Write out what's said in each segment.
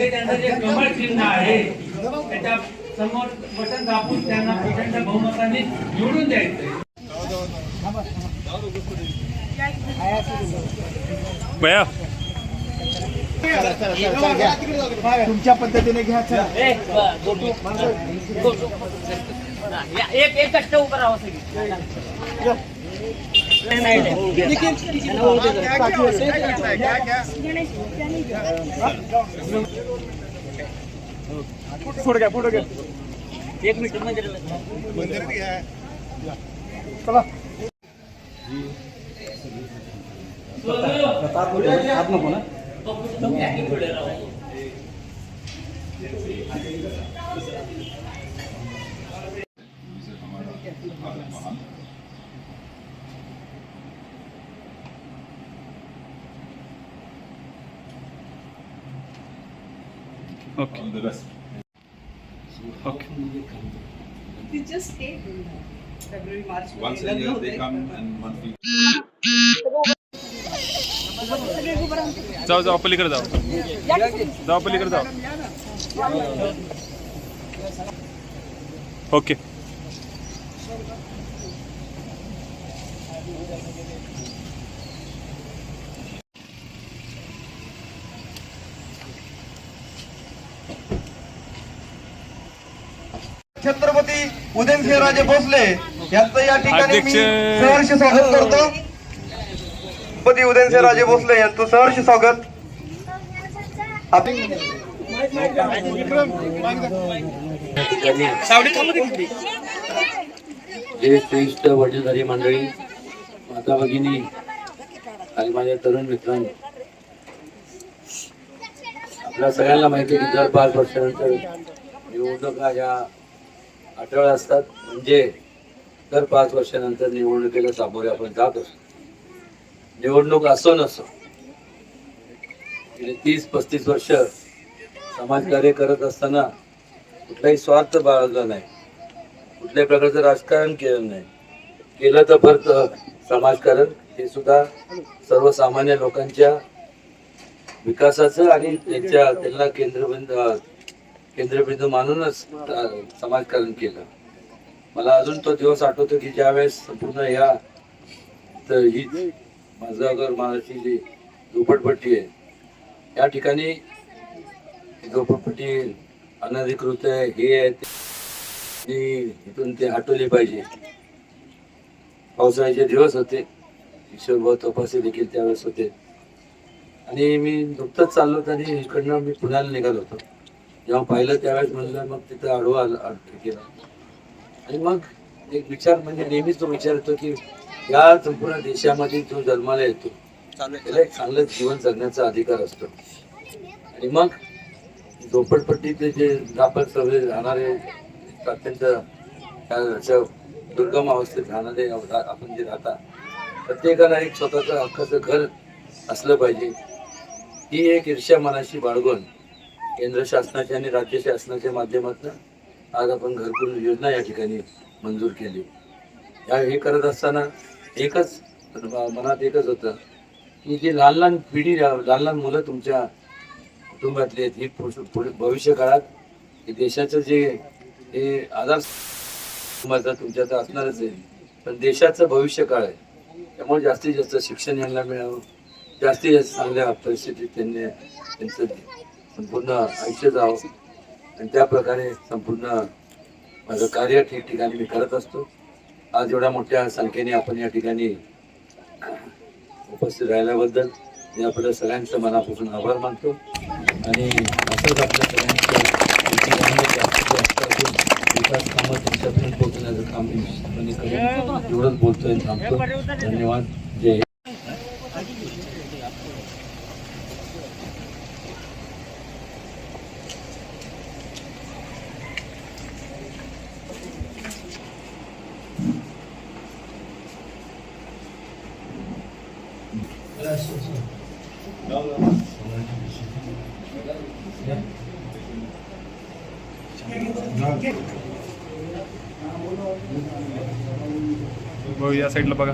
त्यांचं जे कमळ चिन्ह आहे त्याच्यासमोर बटन दाबून त्यांना प्रचंड बहुमताने निवडून द्यायचं भया. तुमच्या पद्धतीने घ्यायचं एक एक कष्ट उभं राहावं सगळी. पुढे घ्या पुढे घ्या एक मिनिट म्हणजे चला Okay okay They just stayed in February, March. Once a year they come and monthly. जाऊ जाऊ पलीकडे जाऊ जाऊ पलीकडे जाऊ ओके छत्रपती उदयनसिंहराजे भोसले यांचं या ठिकाणी मी सहर्ष स्वागत करतो. छत्रपती उदयनसिंहराजे भोसले यांचं सहर्ष स्वागत. वडीलधारी मंडळी माता भगिनी आणि माझ्या तरुण मित्रांनो. आपल्या सगळ्यांना माहिती की दर पाच वर्षानंतर निवडणुका ह्या अटळ असतात. म्हणजे दर पाच वर्षानंतर निवडणुकीला सामोरे आपण जात असतो. निवडणूक असो नसो. गेले तीस पस्तीस वर्ष समाजकार्य करत असताना कुठलाही स्वार्थ बाळगला नाही. कुठल्याही प्रकारचं राजकारण केलं नाही. केलं तर फक्त समाजकारण. हे सुद्धा सर्वसामान्य लोकांच्या विकासाचं आणि त्यांच्या त्यांना केंद्रबिंदू केंद्रबिंदू मानूनच समाजकारण केलं. मला अजून तो दिवस आठवतो की ज्यावेळेस संपूर्ण या तर ही माझं घर जी झोपडपट्टी आहे या ठिकाणी झोपडपट्टी अनधिकृत आहे हे आहे ते इथून ते हटवली पाहिजे. पावसाळ्याचे दिवस होते ईश्वरभाऊ तपासे देखील त्यावेळेस होते. आणि मी नुकतंच चाललो होतो आणि इकडनं मी पुण्याला निघालो होतो. जेव्हा पाहिलं त्यावेळेस म्हणलं मग तिथं आडवा आला केला आणि मग एक विचार म्हणजे नेहमीच तो विचार येतो की या संपूर्ण देशामध्ये जो जन्माला येतो त्याला एक चांगलं जीवन जगण्याचा अधिकार असतो. आणि मग झोपडपट्टीतले जे आपण सगळे राहणारे अत्यंत दुर्गम अवस्थेत राहणारे आपण जे राहता प्रत्येकाला एक स्वतःचं हक्काचं घर असलं पाहिजे. ही एक ईर्ष्या मनाशी बाळगून केंद्र शासनाच्या आणि राज्य शासनाच्या माध्यमातून आज आपण घरकुल योजना या ठिकाणी मंजूर केली. या हे करत असताना एकच मनात एकच होतं की जी लहान लहान पिढी लहान लहान मुलं तुमच्या कुटुंबातली आहेत ही पुढ- पुढे भविष्य काळात देशाचं जे हे आधार कुटुंबाचा तुमच्या तर असणारच आहे. पण देशाचं भविष्य काळ आहे. त्यामुळे जास्तीत जास्त शिक्षण यांना मिळावं. जास्तीत जास्त चांगल्या परिस्थितीत त्यांनी त्यांचं संपूर्ण आयुष्य जावं. आणि त्या प्रकारे संपूर्ण माझं कार्य ठिकठिकाणी मी करत असतो. आज एवढ्या मोठ्या संख्येने आपण या ठिकाणी उपस्थित राहिल्याबद्दल मी आपल्या सगळ्यांचं मनापासून आभार मानतो. आणि असंच आपल्या सगळ्यांचं विकास कामं तुमच्यापर्यंत पोहोचण्याचं काम मी निश्चितपणे करेन. एवढंच बोलतोय थांबतो. धन्यवाद. भाऊ या साईडला बघा.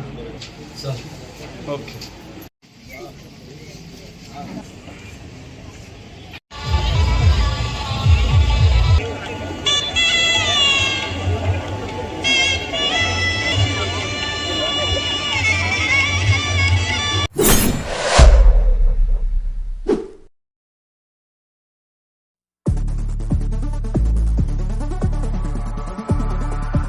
ओके